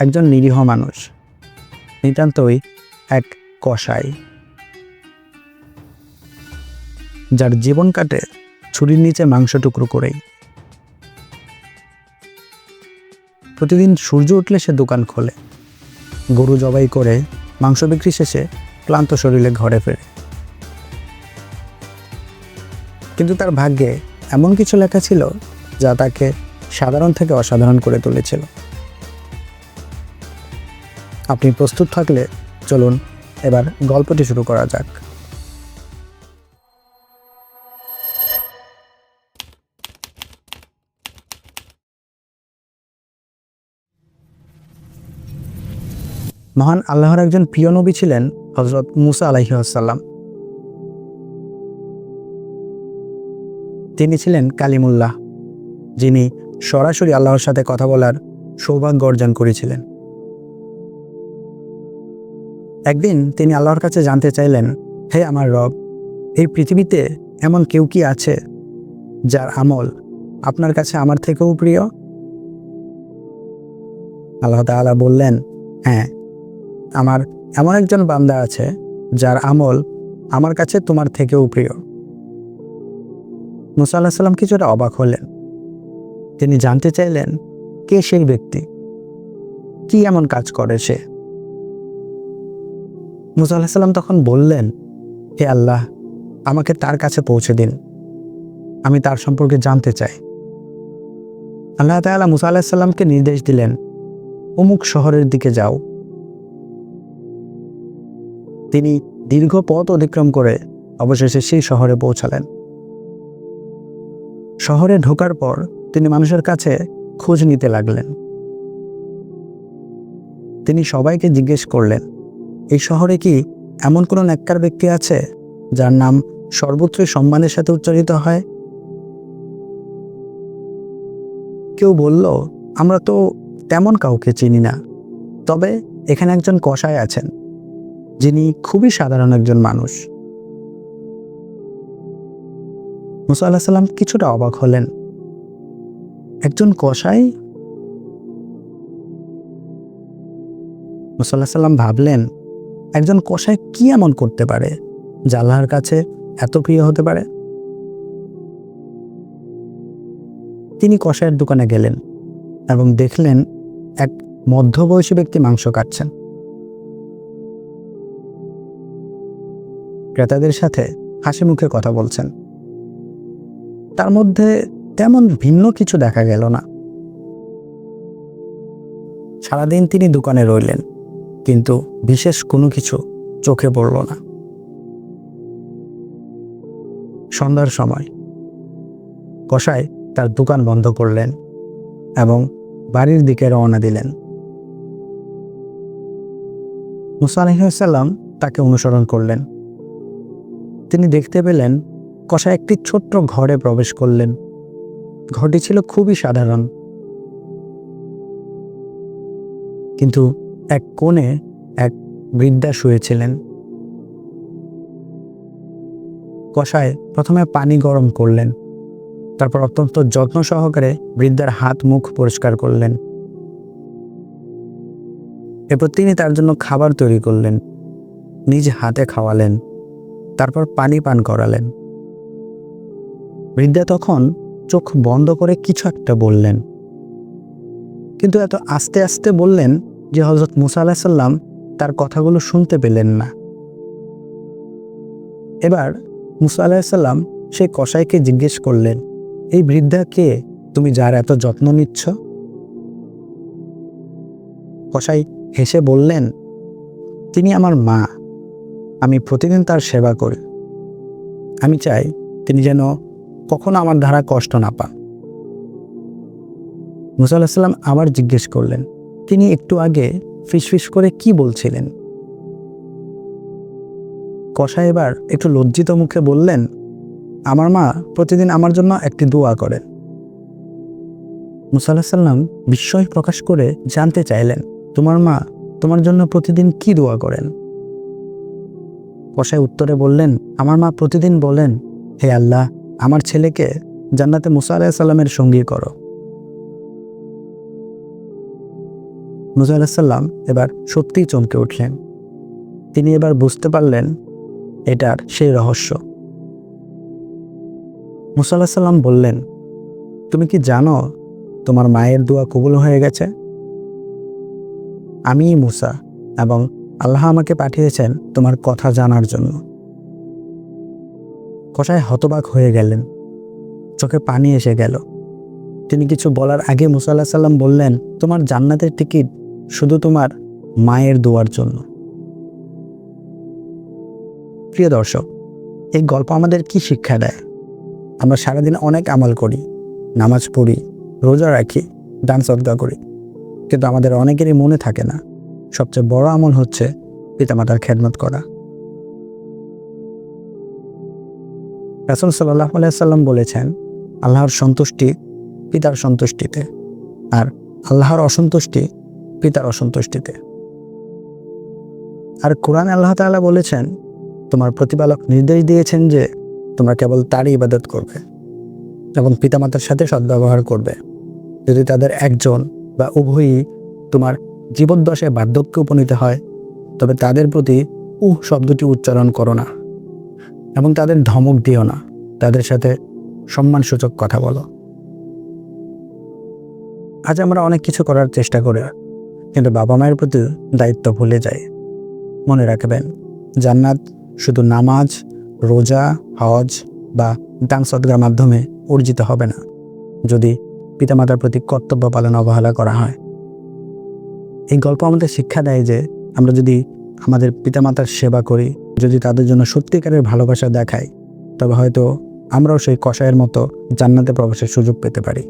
একজন নিরীহ মানুষ। নিতান্তই এক কসাই। যার জীবন কাটে ছুরির নিচে মাংস টুকরো করেই। প্রতিদিন সূর্য উঠলে সে দোকান খোলে। গরু জবাই করে মাংস বিক্রি শেষে ক্লান্ত শরীরে ঘরে ফেরে। কিন্তু তার ভাগ্যে এমন কিছু লেখা ছিল যা তাকে সাধারণ থেকে অসাধারণ করে তুলেছিল। আপনি প্রস্তুত থাকলে চলুন এবার গল্পটি শুরু করা যাক। মহান আল্লাহর একজন প্রিয় নবী ছিলেন হজরত মুসা আলাইসাল্লাম তিনি ছিলেন কালিমুল্লাহ, যিনি সরাসরি আল্লাহর সাথে কথা বলার সৌভাগ্য অর্জন করেছিলেন। একদিন তিনি আল্লাহর কাছে জানতে চাইলেন, হে আমার রব, এই পৃথিবীতে এমন কেউ কি আছে যার আমল আপনার কাছে আমার থেকেও প্রিয়? আল্লাহ তাআলা বললেন হ্যাঁ আমার এমন একজন বান্দা আছে যার আমল আমার কাছে তোমার থেকেও প্রিয়। মুসা আল্লাহ সাল্লাম কিছুটা অবাক হলেন। তিনি জানতে চাইলেন, কে সেই ব্যক্তি? কি এমন কাজ করে সে? মুসা আল্লাহ সাল্লাম তখন বললেন, হে আল্লাহ, আমাকে তার কাছে পৌঁছে দিন। আমি তার সম্পর্কে জানতে চাই। আল্লাহ তাআলা মুসা আল্লাহ সাল্লামকে নির্দেশ দিলেন, অমুক শহরের দিকে যাও। তিনি দীর্ঘ পথ অতিক্রম করে অবশেষে সেই শহরে পৌঁছালেন। শহরে ঢোকার পর তিনি মানুষের কাছে খোঁজ নিতে লাগলেন। তিনি সবাইকে জিজ্ঞেস করলেন এই শহরে কি এমন কোনো ন্যাক্কার ব্যক্তি আছে, যার নাম সর্বত্রই সম্মানের সাথে উচ্চারিত হয়? কেউ বলল, আমরা তো তেমন কাউকে চিনি না। তবে এখানে একজন কসাই আছেন, যিনি খুবই সাধারণ একজন মানুষ। মুসা আল্লাহ সাল্লাম কিছুটা অবাক হলেন। একজন কসাই? মুসা আল্লাহ সাল্লাম ভাবলেন একজন কসাই কি এমন করতে পারে, যা আল্লাহর কাছে এত প্রিয় হতে পারে? তিনি কসাইয়ের দোকানে গেলেন এবং দেখলেন এক মধ্যবয়সী ব্যক্তি মাংস কাটছেন। ক্রেতাদের সাথে হাসি মুখে কথা বলছেন। তার মধ্যে তেমন ভিন্ন কিছু দেখা গেল না। সারাদিন তিনি দোকানে রইলেন। কিন্তু বিশেষ কোনো কিছু চোখে পড়ল না। সন্ধ্যার সময়, কসাই তার দোকান বন্ধ করলেন এবং বাড়ির দিকে রওনা দিলেন। মুসা তাকে অনুসরণ করলেন। তিনি দেখতে পেলেন কষা একটি ছোট্ট ঘরে প্রবেশ করলেন। ঘরটি ছিল খুবই সাধারণ। কিন্তু এক কোণে এক বৃদ্ধা শুয়েছিলেন। কষায় প্রথমে পানি গরম করলেন, তারপর অত্যন্ত যত্ন সহকারে বৃদ্ধার হাত মুখ পরিষ্কার করলেন। এরপর তিনি তার জন্য খাবার তৈরি করলেন, নিজ হাতে খাওয়ালেন, তারপর পানি পান করালেন। বৃদ্ধা তখন চোখ বন্ধ করে কিছু একটা বললেন, কিন্তু এত আস্তে আস্তে বললেন যে হজরত মুসা আলাহিসাল্লাম তার কথাগুলো শুনতে পেলেন না। এবার মুসা আলাহিসাল্লাম সেই কসাইকে জিজ্ঞেস করলেন, এই বৃদ্ধা কে? তুমি যার এত যত্ন নিচ্ছ? কসাই হেসে বললেন, তিনি আমার মা। আমি প্রতিদিন তার সেবা করি। আমি চাই তিনি যেন কখনো আমার দ্বারা কষ্ট না পান। মুসা আলাহিসাল্লাম আবার জিজ্ঞেস করলেন তিনি একটু আগে ফিসফিস করে কি বলছিলেন? কষা এবার একটু লজ্জিত মুখে বললেন, আমার মা প্রতিদিন আমার জন্য একটি দোয়া করেন। মুসা আলাহিসাল্লাম বিস্ময় প্রকাশ করে জানতে চাইলেন, তোমার মা তোমার জন্য প্রতিদিন কি দোয়া করেন? কষাই উত্তরে বললেন, আমার মা প্রতিদিন বলেন, হে আল্লাহ, আমার ছেলেকে জান্নাতে মুসা আলাহিসাল্লামের সঙ্গী করো। মুসা আলাহিসাল্লাম এবার সত্যিই চমকে উঠলেন। তিনি এবার বুঝতে পারলেন এটার সেই রহস্য। মুসা আলাহিসাল্লাম বললেন, তুমি কি জানো তোমার মায়ের দোয়া কবুল হয়ে গেছে? আমিই মুসা, এবং আল্লাহ আমাকে পাঠিয়েছেন তোমার কথা জানার জন্য। কষায় হতবাক হয়ে গেলেন। চোখে পানি এসে গেল। তিনি কিছু বলার আগে মুসা আল্লাহ সাল্লাম বললেন, তোমার জান্নাতের টিকিট শুধু তোমার মায়ের দোয়ার জন্য। প্রিয় দর্শক, এই গল্প আমাদের কি শিক্ষা দেয়? আমরা সারাদিন অনেক আমল করি, নামাজ পড়ি, রোজা রাখি, দান সদ্গা করি। কিন্তু আমাদের অনেকেরই মনে থাকে না, সবচেয়ে বড় আমল হচ্ছে পিতামাতার খেদমত করা। রাসুল সাল্লাহ সাল্লাম বলেছেন, আল্লাহর সন্তুষ্টি পিতার সন্তুষ্টিতে, আর আল্লাহর অসন্তুষ্টি পিতার অসন্তুষ্টিতে। আর কোরআন আল্লাহ তাআলা বলেছেন, তোমার প্রতিপালক নির্দেশ দিয়েছেন যে, তোমরা কেবল তারই ইবাদত করবে এবং পিতামাতার সাথে সদ্ব্যবহার করবে। যদি তাদের একজন বা উভয়ই তোমার জীবদ্দশায় বার্ধক্যে উপনীত হয়, তবে তাদের প্রতি উহ শব্দটি উচ্চারণ করো না এবং তাদের ধমক দিও না। তাদের সাথে সম্মানসূচক কথা বলো। আজ আমরা অনেক কিছু করার চেষ্টা করি কিন্তু বাবা মায়ের প্রতি দায়িত্ব ভুলে যায়। মনে রাখবেন, জান্নাত শুধু নামাজ, রোজা, হজ বা দান সদগার মাধ্যমে অর্জিত হবে না, যদি পিতামাতার প্রতি কর্তব্য পালন অবহেলা করা হয়। এই গল্প আমাদের শিক্ষা দেয় যে আমরা যদি আমাদের পিতামাতার সেবা করি, যদি তাদের জন্য সত্যিকারের ভালোবাসা দেখাই, তবে হয়তো আমরাও সেই কষায়ের মতো জান্নাতে প্রবেশের সুযোগ পেতে পারি।